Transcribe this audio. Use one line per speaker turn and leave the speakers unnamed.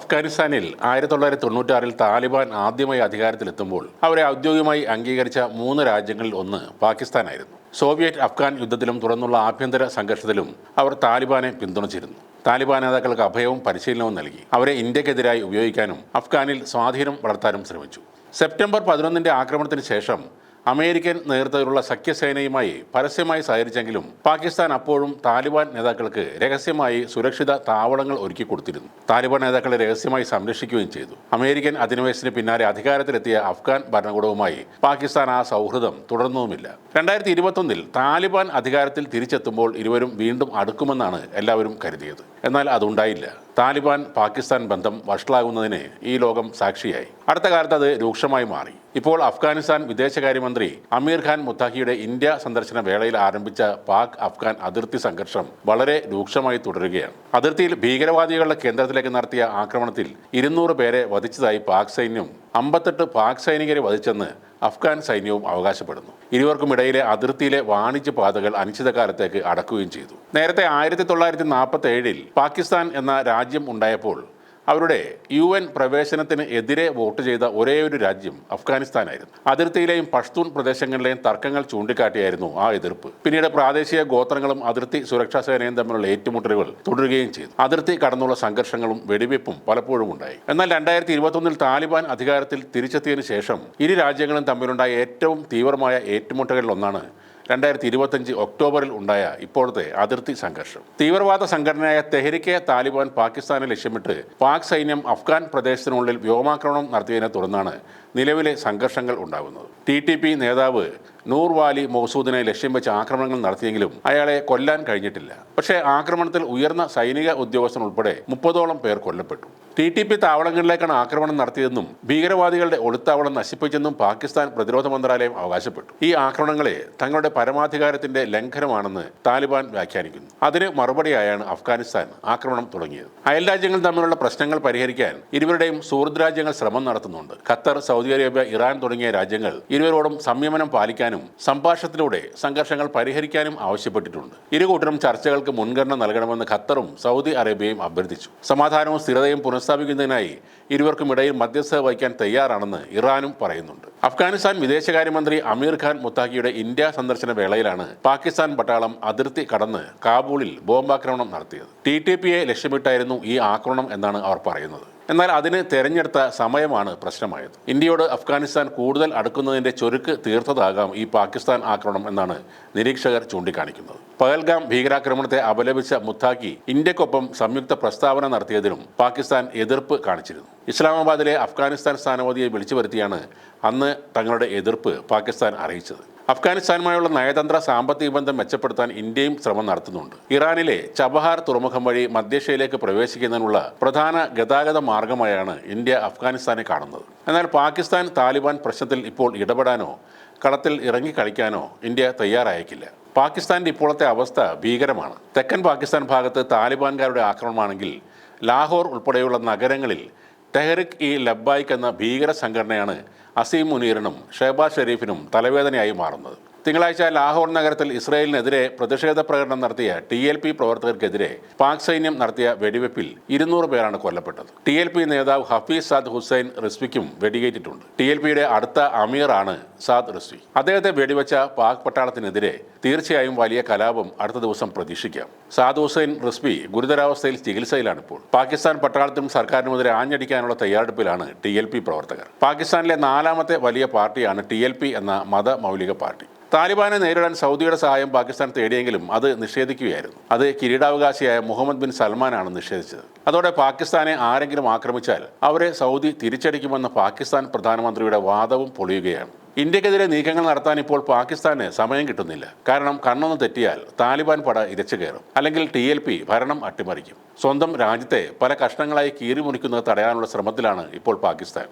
അഫ്ഗാനിസ്ഥാനിൽ ആയിരത്തി തൊള്ളായിരത്തി തൊണ്ണൂറ്റാറിൽ താലിബാൻ ആദ്യമായി അധികാരത്തിലെത്തുമ്പോൾ അവരെ ഔദ്യോഗികമായി അംഗീകരിച്ച മൂന്ന് രാജ്യങ്ങളിൽ ഒന്ന് പാകിസ്ഥാനായിരുന്നു. സോവിയറ്റ് അഫ്ഗാൻ യുദ്ധത്തിലും തുടർന്നുള്ള ആഭ്യന്തര സംഘർഷത്തിലും അവർ താലിബാനെ പിന്തുണച്ചിരുന്നു. താലിബാൻ നേതാക്കൾക്ക് അഭയവും പരിശീലനവും നൽകി. അവരെ ഇന്ത്യക്കെതിരായി ഉപയോഗിക്കാനും അഫ്ഗാനിൽ സ്വാധീനം വളർത്താനും ശ്രമിച്ചു. സെപ്റ്റംബർ പതിനൊന്നിന്റെ ആക്രമണത്തിന് ശേഷം അമേരിക്കൻ നേതൃത്വത്തിലുള്ള സഖ്യസേനയുമായി പരസ്യമായി സഹകരിച്ചെങ്കിലും പാകിസ്ഥാൻ അപ്പോഴും താലിബാൻ നേതാക്കൾക്ക് രഹസ്യമായി സുരക്ഷിത താവളങ്ങൾ ഒരുക്കി കൊടുത്തിരുന്നു. താലിബാൻ നേതാക്കളെ രഹസ്യമായി സംരക്ഷിക്കുകയും ചെയ്തു. അമേരിക്കൻ അധിനിവേശത്തിന് പിന്നാലെ അധികാരത്തിലെത്തിയ അഫ്ഗാൻ ഭരണകൂടവുമായി പാകിസ്ഥാൻ ആ സൗഹൃദം തുടർന്നതുമില്ല രണ്ടായിരത്തി ഇരുപത്തൊന്നിൽ താലിബാൻ അധികാരത്തിൽ തിരിച്ചെത്തുമ്പോൾ ഇരുവരും വീണ്ടും അടുക്കുമെന്നാണ് എല്ലാവരും കരുതിയത്. എന്നാൽ അതുണ്ടായില്ല. താലിബാൻ പാകിസ്ഥാൻ ബന്ധം വഷളാകുന്നതിന് ഈ ലോകം സാക്ഷിയായി. അടുത്ത കാലത്ത് അത് രൂക്ഷമായി മാറി. ഇപ്പോൾ അഫ്ഗാനിസ്ഥാൻ വിദേശകാര്യമന്ത്രി അമീർ ഖാൻ മുത്താഹിയുടെ ഇന്ത്യ സന്ദർശന വേളയിൽ ആരംഭിച്ച പാക് അഫ്ഗാൻ അതിർത്തി സംഘർഷം വളരെ രൂക്ഷമായി തുടരുകയാണ്. അതിർത്തിയിൽ ഭീകരവാദികളുടെ കേന്ദ്രത്തിലേക്ക് നടത്തിയ ആക്രമണത്തിൽ ഇരുന്നൂറ് പേരെ വധിച്ചതായി പാക് സൈന്യം അമ്പത്തെട്ട് പാക് സൈനികരെ വധിച്ചെന്ന് അഫ്ഗാൻ സൈന്യവും അവകാശപ്പെടുന്നു. ഇരുവർക്കും ഇടയിലെ അതിർത്തിയിലെ വാണിജ്യ പാതകൾ അനിശ്ചിതകാലത്തേക്ക് അടക്കുകയും ചെയ്തു. നേരത്തെ ആയിരത്തി തൊള്ളായിരത്തി നാൽപ്പത്തി ഏഴിൽ പാകിസ്ഥാൻ എന്ന രാജ്യം ഉണ്ടായപ്പോൾ അവരുടെ യു എൻ പ്രവേശനത്തിന് എതിരെ വോട്ട് ചെയ്ത ഒരേ ഒരു രാജ്യം അഫ്ഗാനിസ്ഥാനായിരുന്നു. അതിർത്തിയിലെയും പഷ്തൂൺ പ്രദേശങ്ങളിലെയും തർക്കങ്ങൾ ചൂണ്ടിക്കാട്ടിയായിരുന്നു ആ എതിർപ്പ്. പിന്നീട് പ്രാദേശിക ഗോത്രങ്ങളും അതിർത്തി സുരക്ഷാ സേനയും തമ്മിലുള്ള ഏറ്റുമുട്ടലുകൾ തുടരുകയും ചെയ്തു. അതിർത്തി കടന്നുള്ള സംഘർഷങ്ങളും വെടിവെപ്പും പലപ്പോഴും ഉണ്ടായി. എന്നാൽ രണ്ടായിരത്തി ഇരുപത്തൊന്നിൽ താലിബാൻ അധികാരത്തിൽ തിരിച്ചെത്തിയതിനു ശേഷം ഇരു രാജ്യങ്ങളും തമ്മിലുണ്ടായ ഏറ്റവും തീവ്രമായ ഏറ്റുമുട്ടലുകളിൽ ഒന്നാണ് രണ്ടായിരത്തി ഇരുപത്തഞ്ച് ഒക്ടോബറിൽ ഉണ്ടായ ഇപ്പോഴത്തെ അതിർത്തി സംഘർഷം. തീവ്രവാദ സംഘടനയായ തെഹരിക്കെ താലിബാൻ പാകിസ്ഥാനെ ലക്ഷ്യമിട്ട് പാക് സൈന്യം അഫ്ഗാൻ പ്രദേശത്തിനുള്ളിൽ വ്യോമാക്രമണം നടത്തിയതിനെ തുടർന്നാണ് നിലവിലെ സംഘർഷങ്ങൾ ഉണ്ടാകുന്നത് ടി ടി പി നേതാവ് നൂർ വാലി മൗസൂദിനെ ലക്ഷ്യം വെച്ച് ആക്രമണങ്ങൾ നടത്തിയെങ്കിലും അയാളെ കൊല്ലാൻ കഴിഞ്ഞിട്ടില്ല. പക്ഷേ ആക്രമണത്തിൽ ഉയർന്ന സൈനിക ഉദ്യോഗസ്ഥൻ ഉൾപ്പെടെ മുപ്പതോളം പേർ കൊല്ലപ്പെട്ടു. ടി ടി പി താവളങ്ങളിലേക്കാണ് ആക്രമണം നടത്തിയതെന്നും ഭീകരവാദികളുടെ ഒളിത്താവളം നശിപ്പിച്ചെന്നും പാകിസ്ഥാൻ പ്രതിരോധ മന്ത്രാലയം അവകാശപ്പെട്ടു. ഈ ആക്രമണങ്ങളെ തങ്ങളുടെ പരമാധികാരത്തിന്റെ ലംഘനമാണെന്ന് താലിബാൻ വ്യാഖ്യാനിക്കുന്നു. അതിന് മറുപടിയായാണ് അഫ്ഗാനിസ്ഥാൻ ആക്രമണം തുടങ്ങിയത്. അയൽരാജ്യങ്ങൾ തമ്മിലുള്ള പ്രശ്നങ്ങൾ പരിഹരിക്കാൻ ഇരുവരുടെയും സുഹൃദ് രാജ്യങ്ങൾ ശ്രമം നടത്തുന്നുണ്ട്. ഖത്തർ സൗദി അറേബ്യ ഇറാൻ തുടങ്ങിയ രാജ്യങ്ങൾ ഇരുവരോടും സംയമനം പാലിക്കാനും സംഭാഷണത്തിലൂടെ സംഘർഷങ്ങൾ പരിഹരിക്കാനും ആവശ്യപ്പെട്ടിട്ടുണ്ട്. ഇരുകൂട്ടരും ചർച്ചകൾക്ക് മുൻഗണന നൽകണമെന്ന് ഖത്തറും സൗദി അറേബ്യയും അഭ്യർത്ഥിച്ചു. സമാധാനവും സ്ഥിരതയും പുനഃസ്ഥാപിക്കുന്നതിനായി ഇരുവർക്കും ഇടയിൽ മധ്യസ്ഥത വഹിക്കാൻ തയ്യാറാണെന്ന് ഇറാനും പറയുന്നുണ്ട്. അഫ്ഗാനിസ്ഥാൻ വിദേശകാര്യമന്ത്രി അമീർ ഖാൻ മുത്താഖിയുടെ ഇന്ത്യ സന്ദർശന വേളയിലാണ് പാകിസ്ഥാൻ പട്ടാളം അതിർത്തി കടന്ന് കാബൂളിൽ ബോംബാക്രമണം നടത്തിയത്. ടി ടി പിയെ ലക്ഷ്യമിട്ടായിരുന്നു ഈ ആക്രമണം എന്നാണ് അവർ പറയുന്നത്. എന്നാൽ അതിന് തെരഞ്ഞെടുത്ത സമയമാണ് പ്രശ്നമായത്. ഇന്ത്യയോട് അഫ്ഗാനിസ്ഥാൻ കൂടുതൽ അടുക്കുന്നതിന്റെ ചുരുക്ക് തീർത്തതാകാം ഈ പാകിസ്ഥാൻ ആക്രമണം എന്നാണ് നിരീക്ഷകർ ചൂണ്ടിക്കാണിക്കുന്നത്. പഹൽഗാം ഭീകരാക്രമണത്തെ അപലപിച്ച മുത്താഖി ഇന്ത്യക്കൊപ്പം സംയുക്ത പ്രസ്താവന നടത്തിയതിലും പാകിസ്ഥാൻ എതിർപ്പ് കാണിച്ചിരുന്നു. ഇസ്ലാമാബാദിലെ അഫ്ഗാനിസ്ഥാൻ സ്ഥാനപതിയെ വിളിച്ചു വരുത്തിയാണ് അന്ന് തങ്ങളുടെ എതിർപ്പ് പാകിസ്ഥാൻ അറിയിച്ചത്. അഫ്ഗാനിസ്ഥാനുമായുള്ള നയതന്ത്ര സാമ്പത്തിക ബന്ധം മെച്ചപ്പെടുത്താൻ ഇന്ത്യയും ശ്രമം നടത്തുന്നുണ്ട്. ഇറാനിലെ ചബഹാർ തുറമുഖം വഴി മധ്യേഷ്യയിലേക്ക് പ്രവേശിക്കുന്നതിനുള്ള പ്രധാന ഗതാഗത മാർഗമായാണ് ഇന്ത്യ അഫ്ഗാനിസ്ഥാനെ കാണുന്നത്. എന്നാൽ പാകിസ്ഥാൻ താലിബാൻ പ്രശ്നത്തിൽ ഇപ്പോൾ ഇടപെടാനോ കളത്തിൽ ഇറങ്ങി കളിക്കാനോ ഇന്ത്യ തയ്യാറായേക്കില്ല. പാകിസ്ഥാന്റെ ഇപ്പോഴത്തെ അവസ്ഥ ഭീകരമാണ്. തെക്കൻ പാകിസ്ഥാൻ ഭാഗത്ത് താലിബാൻകാരുടെ ആക്രമണമാണെങ്കിൽ ലാഹോർ ഉൾപ്പെടെയുള്ള നഗരങ്ങളിൽ ടെഹറിക് ഇ ലബ്ബായിക്ക് എന്ന ഭീകര സംഘടനയാണ് അസീം മുനീറിനും ഷെഹബാസ് ഷെരീഫിനും തലവേദനയായി മാറുന്നത്. തിങ്കളാഴ്ച ലാഹോർ നഗരത്തിൽ ഇസ്രായേലിനെതിരെ പ്രതിഷേധ പ്രകടനം നടത്തിയ ടി എൽ പി പ്രവർത്തകർക്കെതിരെ പാക് സൈന്യം നടത്തിയ വെടിവെപ്പിൽ ഇരുന്നൂറ് പേരാണ് കൊല്ലപ്പെട്ടത്. ടി എൽ പി നേതാവ് ഹഫീസ് സാദ് ഹുസൈൻ റിസ്വിക്കും വെടിയേറ്റിട്ടുണ്ട്. ടി എൽ പിയുടെ അടുത്ത അമീറാണ് സാദ് റിസ്വി. അദ്ദേഹത്തെ വെടിവെച്ച പാക് പട്ടാളത്തിനെതിരെ തീർച്ചയായും വലിയ കലാപം അടുത്ത ദിവസം പ്രതീക്ഷിക്കാം. സാദ് ഹുസൈൻ റിസ്വി ഗുരുതരാവസ്ഥയിൽ ചികിത്സയിലാണ് ഇപ്പോൾ പാകിസ്ഥാൻ പട്ടാളത്തിനും സർക്കാരിനുമെതിരെ ആഞ്ഞടിക്കാനുള്ള തയ്യാറെടുപ്പിലാണ് ടി എൽ പി പ്രവർത്തകർ. പാകിസ്ഥാനിലെ നാലാമത്തെ വലിയ പാർട്ടിയാണ് ടി എൽ പി എന്ന മതമൗലിക പാർട്ടി. താലിബാനെ നേരിടാൻ സൗദിയുടെ സഹായം പാകിസ്ഥാൻ തേടിയെങ്കിലും അത് നിഷേധിക്കുകയായിരുന്നു. അത് കിരീടാവകാശിയായ മുഹമ്മദ് ബിൻ സൽമാനാണ് നിഷേധിച്ചത്. അതോടെ പാകിസ്ഥാനെ ആരെങ്കിലും ആക്രമിച്ചാൽ അവരെ സൗദി തിരിച്ചടിക്കുമെന്ന പാകിസ്ഥാൻ പ്രധാനമന്ത്രിയുടെ വാദവും പൊളിയുകയാണ്. ഇന്ത്യക്കെതിരെ നീക്കങ്ങൾ നടത്താൻ ഇപ്പോൾ പാകിസ്ഥാന് സമയം കിട്ടുന്നില്ല. കാരണം കണ്ണൊന്ന് തെറ്റിയാൽ താലിബാൻ പട ഇരച്ചു കയറും. അല്ലെങ്കിൽ ടി എൽ പി ഭരണം അട്ടിമറിക്കും. സ്വന്തം രാജ്യത്തെ പല കഷ്ണങ്ങളായി കീറിമുറിക്കുന്നത് തടയാനുള്ള ശ്രമത്തിലാണ് ഇപ്പോൾ പാകിസ്ഥാൻ.